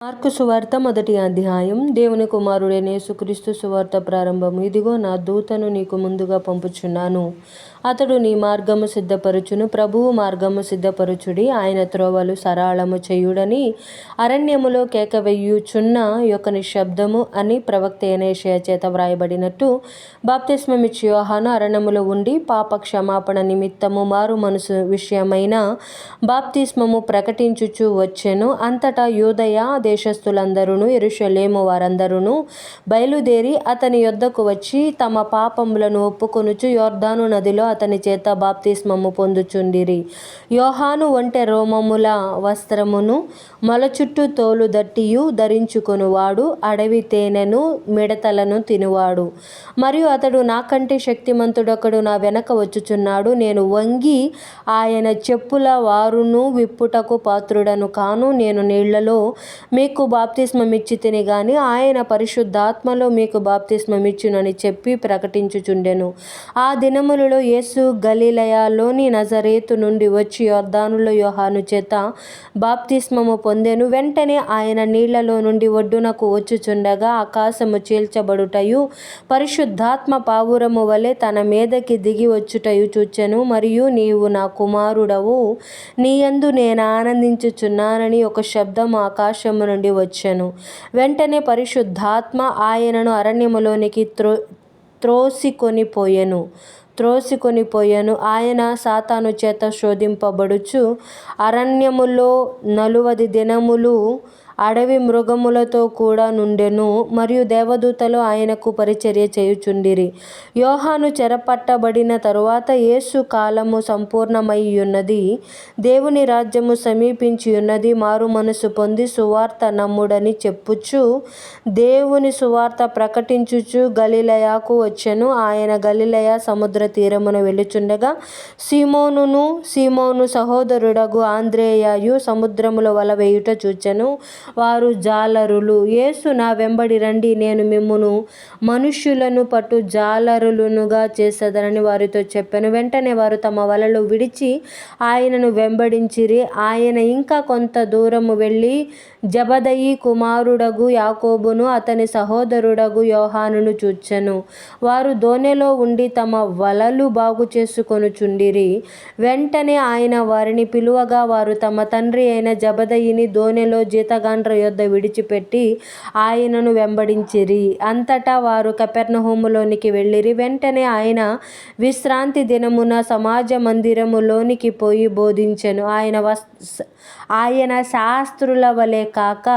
Mark సువార్త మొదటి అధ్యాయం. దేవుని కుమారుడైన యేసుక్రీస్తు సువార్త ప్రారంభము ఇదిగో నా దూతను నీకు ముందుగా పంపుచున్నాను. అతడు నీ మార్గము సిద్ధపరచును. ప్రభువు మార్గము సిద్ధపరచుడి. ఆయన త్రోవలు సరాళము చేయుడని అరణ్యములో కేకవేయుచున్న యొక్క నిశ్శబ్దము అని ప్రవక్త ఏనేషయ చేత వ్రాయబడినట్టు బాప్తిస్మమిచ్చి యోహాను అరణ్యములో ఉండి పాప క్షమాపణ నిమిత్తము మారు మనసు విషయమైన బాప్తిస్మము ప్రకటించుచు వచ్చెను. అంతటా యూదయ దేశస్థులందరూ ఎరుషలేము వారందరూ బయలుదేరి అతని యొద్దకు వచ్చి తమ పాపములను ఒప్పుకొనుచు యోర్ధాను నదిలో అతని చేత బాప్తిస్మము పొందుచుండిరి. యోహాను ఒంటె రోమముల వస్త్రమును మొలచుట్టు తోలు దట్టియు ధరించుకొనువాడు అడవి తేనెను మిడతలను తినువాడు. మరియు అతడు నాకంటే శక్తిమంతుడొకడు నా వెనక వచ్చుచున్నాడు. నేను వంగి ఆయన చెప్పుల వారును విప్పుటకు పాత్రుడను కాను నేను నీళ్ళలో మీకు బాప్తిస్మమిచ్చి తిని గాని ఆయన పరిశుద్ధాత్మలో మీకు బాప్తిస్మమిచ్చునని చెప్పి ప్రకటించుచుండెను. ఆ దినములలో యేసు గలీలయాలోని నజరేతు నుండి వచ్చి యోర్ధానులో యోహాను చేత బాప్తిస్మము పొందెను. వెంటనే ఆయన నీళ్ళలో నుండి ఒడ్డునకు వచ్చుచుండగా ఆకాశము చీల్చబడుటయు పరిశుద్ధాత్మ పావురము వలె తన మీదకి దిగి వచ్చుటయు చూచెను. మరియు నీవు నా కుమారుడవు నీయందు నేను ఆనందించుచున్నానని ఒక శబ్దం ఆకాశము నుండి వచ్చెను. వెంటనే పరిశుద్ధాత్మ ఆయనను అరణ్యములోనికి త్రో త్రోసికొని పోయెను. త్రోసికొని పోయాను. ఆయన సాతాను చేత శోధింపబడుచు అరణ్యములో నలువది దినములు అడవి మృగములతో కూడా నుండెను మరియు దేవదూతలు ఆయనకు పరిచర్య చేయుచుండిరి. యోహాను చెరపట్టబడిన తరువాత యేసు కాలము సంపూర్ణమయ్యున్నది దేవుని రాజ్యము సమీపించి ఉన్నది మారు మనసు పొంది సువార్త నమ్ముడని చెప్పుచు దేవుని సువార్త ప్రకటించుచు గలిలయాకు వచ్చెను. ఆయన గలిలయ సముద్ర తీరమున వెళ్ళుచుండగా సీమోనును సీమోను సహోదరుడగు ఆంద్రేయయు సముద్రములో వల వేయుట చూచెను. వారు జాలరులు. యేసు నా వెంబడి రండి నేను మిమ్మును మనుష్యులను పట్టు జాలరులునుగా చేసేదనని వారితో చెప్పాను. వెంటనే వారు తమ వలలు విడిచి ఆయనను వెంబడించిరి. ఆయన ఇంకా కొంత దూరము వెళ్ళి జబదయి కుమారుడగు యాకోబును అతని సహోదరుడగు యోహానును చూచెను. వారు దోనెలో ఉండి తమ వలలు బాగు చేసుకొనుచుండిరి. వెంటనే ఆయన వారిని పిలువగా వారు తమ తండ్రి అయిన జబదయిని దోనెలో జీతగాండ్ర యొద్ద విడిచిపెట్టి ఆయనను వెంబడించిరి. అంతటా వారు కపెర్ణహోములోనికి వెళ్ళిరి. వెంటనే ఆయన విశ్రాంతి దినమున సమాజ మందిరములోనికి పోయి బోధించెను. ఆయన వస్ ఆయన శాస్త్రుల వలె కాక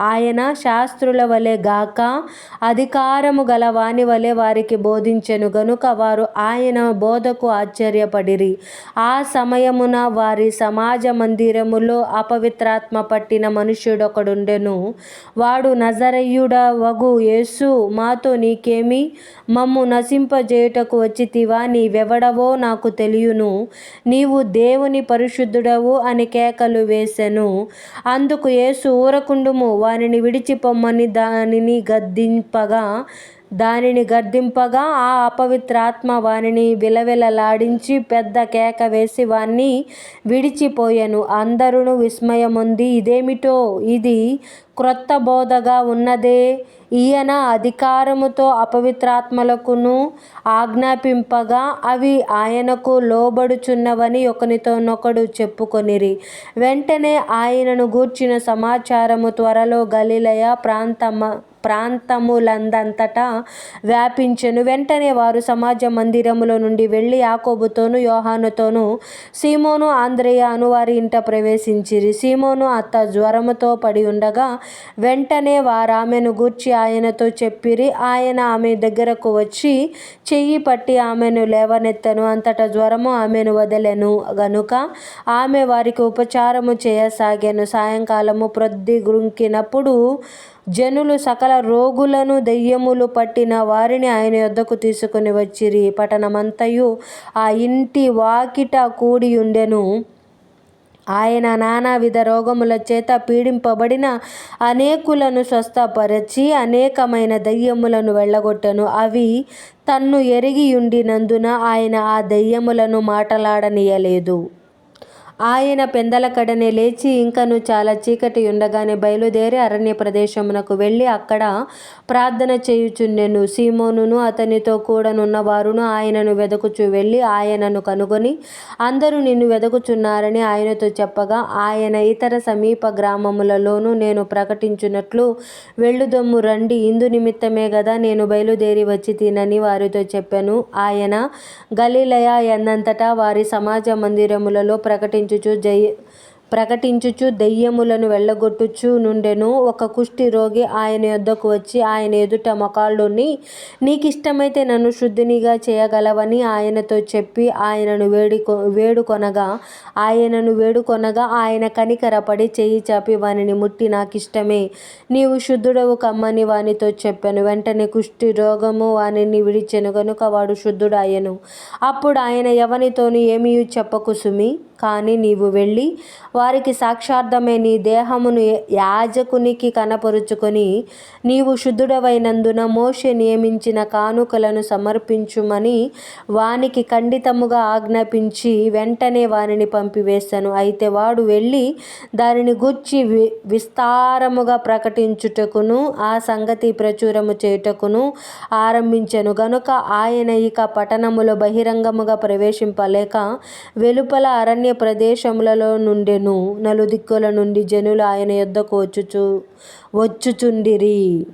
ఆయన శాస్త్రుల వలె గాక అధికారము గల వాని వలె వారికి బోధించెను. గనుక వారు ఆయన బోధకు ఆశ్చర్యపడిరి. ఆ సమయమున వారి సమాజ మందిరములో అపవిత్రాత్మ పట్టిన మనుష్యుడొకడుండెను. వాడు నజరయ్యుడ వగు యేసు మాతో నీకేమి? మమ్ము నశింపజేయుటకు వచ్చితివా? నీవెవడవో నాకు తెలియను. నీవు దేవుని పరిశుద్ధుడవు అని కేకలు వేసెను. అందుకు యేసు ఊరకుండుము వారిని విడిచిపొమ్మని దానిని గద్దింపగా దానిని గద్దింపగా ఆ అపవిత్రాత్మ వారిని విలవిలలాడించి పెద్ద కేక వేసి వాణ్ణి విడిచిపోయెను. అందరూ విస్మయముంది ఇదేమిటో? ఇది క్రొత్త బోధగా ఉన్నదే. ఈయన అధికారముతో అపవిత్రాత్మలకును ఆజ్ఞాపింపగా అవి ఆయనకు లోబడుచున్నవని ఒకనితోనొకడు చెప్పుకొనిరి. వెంటనే ఆయనను గూర్చిన సమాచారము త్వరలో గలిలయ ప్రాంతమ ప్రాంతములందంతటా వ్యాపించెను. వెంటనే వారు సమాజ మందిరములో నుండి వెళ్ళి యాకోబుతోను యోహానుతోను సీమోను ఆంద్రేయ అను వారి ఇంట ప్రవేశించిరి. సీమోను అత్త జ్వరముతో పడి ఉండగా వెంటనే వారామెను గూర్చి ఆయనతో చెప్పిరి ఆయన ఆమె దగ్గరకు వచ్చి చెయ్యి పట్టి ఆమెను లేవనెత్తను అంతటా జ్వరము ఆమెను వదలెను. గనుక ఆమె వారికి ఉపచారము చేయసాగాను. సాయంకాలము ప్రొద్ది గ్రుంకినప్పుడు జనులు సకల రోగులను దెయ్యములు పట్టిన వారిని ఆయన యొద్దకు తీసుకుని వచ్చిరి. పట్టణమంతయు ఆ ఇంటి వాకిట కూడి ఉండెను. ఆయన నానావిధ రోగముల చేత పీడింపబడిన అనేకులను స్వస్థపరచి అనేకమైన దయ్యములను వెళ్ళగొట్టను. అవి తన్ను ఎరిగి ఉండినందున ఆయన ఆ దయ్యములను మాటలాడనీయలేదు. ఆయన పెందలకడనే లేచి ఇంకను చాలా చీకటి ఉండగానే బయలుదేరి అరణ్య ప్రదేశమునకు వెళ్ళి అక్కడ ప్రార్థన చేయుచుండెను. సీమోనును అతనితో కూడనున్న వారును ఆయనను వెదకుచు వెళ్ళి ఆయనను కనుగొని అందరూ నిన్ను వెదకుచున్నారని ఆయనతో చెప్పగా ఆయన ఇతర సమీప గ్రామములలోనూ నేను ప్రకటించున్నట్లు వెళ్ళుదమ్ము రండి. ఇందు నిమిత్తమే గదా నేను బయలుదేరి వచ్చి తినని వారితో చెప్పాను. ఆయన గలిలయ ఎన్నంతటా వారి సమాజ మందిరములలో ప్రకటించుచు జయ ప్రకటించుచు దెయ్యములను వెళ్ళగొట్టుచు నుండెను. ఒక కుష్టి రోగి ఆయన యొద్దకు వచ్చి ఆయన ఎదుట మొకాళ్ళుని నీకిష్టమైతే నన్ను శుద్ధినిగా చేయగలవని ఆయనతో చెప్పి ఆయనను వేడుకొ వేడుకొనగా ఆయనను వేడుకొనగా ఆయన కనికరపడి చేయి చాపి వానిని ముట్టి నాకిష్టమే నీవు శుద్ధుడవు కమ్మని వానితో చెప్పాను. వెంటనే కుష్టి రోగము వానిని విడిచెను. గనుక వాడు శుద్ధుడాయను అప్పుడు ఆయన ఎవనితోనూ ఏమీ చెప్పకు సుమి కానీ నీవు వెళ్ళి వారికి సాక్షార్థమే నీ దేహమును యాజకునికి కనపరుచుకొని నీవు శుద్ధుడవైనందున మోషే నియమించిన కానుకలను సమర్పించుమని వానికి ఖండితముగా ఆజ్ఞాపించి వెంటనే వారిని పంపివేశాను. అయితే వాడు వెళ్ళి దానిని గుచ్చి వి విస్తారముగా ప్రకటించుటకును ఆ సంగతి ప్రచురము చేయుటకును ఆరంభించాను. గనుక ఆయన ఇక పట్టణములో బహిరంగముగా ప్రవేశింపలేక వెలుపల అరణ్య ప్రదేశములలో నుండెను. నలుదిక్కుల నుండి జనులు ఆయన యొద్దకు వచ్చుచు వచ్చుచుండిరి.